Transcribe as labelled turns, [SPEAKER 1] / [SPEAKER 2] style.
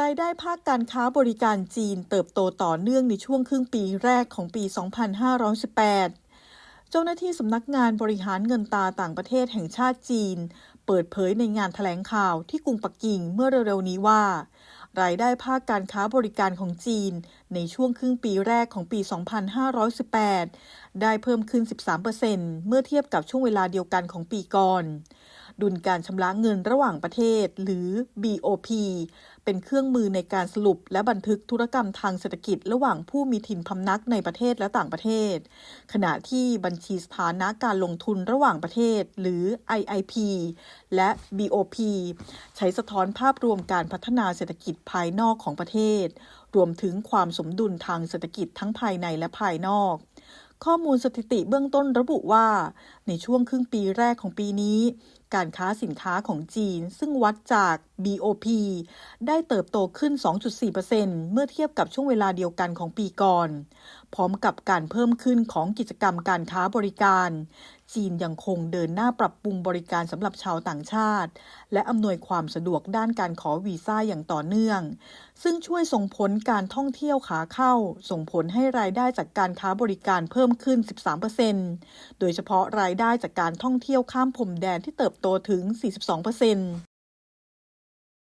[SPEAKER 1] รายได้ภาคการค้าบริการจีนเติบโตต่อเนื่องในช่วงครึ่งปีแรกของปี 2518 เจ้าหน้าที่สำนักงานบริหารเงินตาต่างประเทศแห่งชาติจีน เปิดเผยในงานถแถลงข่าวที่กรุงปักกิ่งเมื่อเร็วๆนี้ว่า รายได้ภาคการค้าบริการของจีน ในช่วงครึ่งปีแรกของปี 2518 ได้เพิ่มขึ้น 13%เมื่อเทียบกับช่วงเวลาเดียวกันของปีก่อน ดุลการชำระเงินระหว่างประเทศ หรือ BOP เป็นเครื่องมือในการสรุปและบันทึกธุรกรรมทางเศรษฐกิจ ระหว่างผู้มีถิ่นพำนักในประเทศและต่างประเทศ ขณะที่บัญชีสถานะการลงทุนระหว่างประเทศ หรือ IIP และ BOP ใช้สะท้อนภาพรวมการพัฒนาเศรษฐกิจภายนอกของประเทศ รวมถึงความสมดุลทางเศรษฐกิจทั้งภายในและภายนอกข้อมูลสถิติเบื้องต้นระบุว่า ในช่วงครึ่งปีแรกของปีนี้ การค้าสินค้าของจีน ซึ่งวัดจาก BOP ได้เติบโตขึ้น 2.4%เมื่อเทียบกับช่วงเวลาเดียวกันของปีก่อน พร้อมกับการเพิ่มขึ้นของกิจกรรมการค้าบริการ จีนยังคงเดินหน้าปรับปรุงบริการสำหรับชาวต่างชาติ และอำนวยความสะดวกด้านการขอวีซ่าอย่างต่อเนื่อง ซึ่งช่วยส่งผลการท่องเที่ยวขาเข้า ส่งผลให้รายได้จากการค้าบริการเพิ่มขึ้น 13%โดยเฉพาะรายได้จากการท่องเที่ยวข้ามพรมแดนที่เติบโตถึง 42%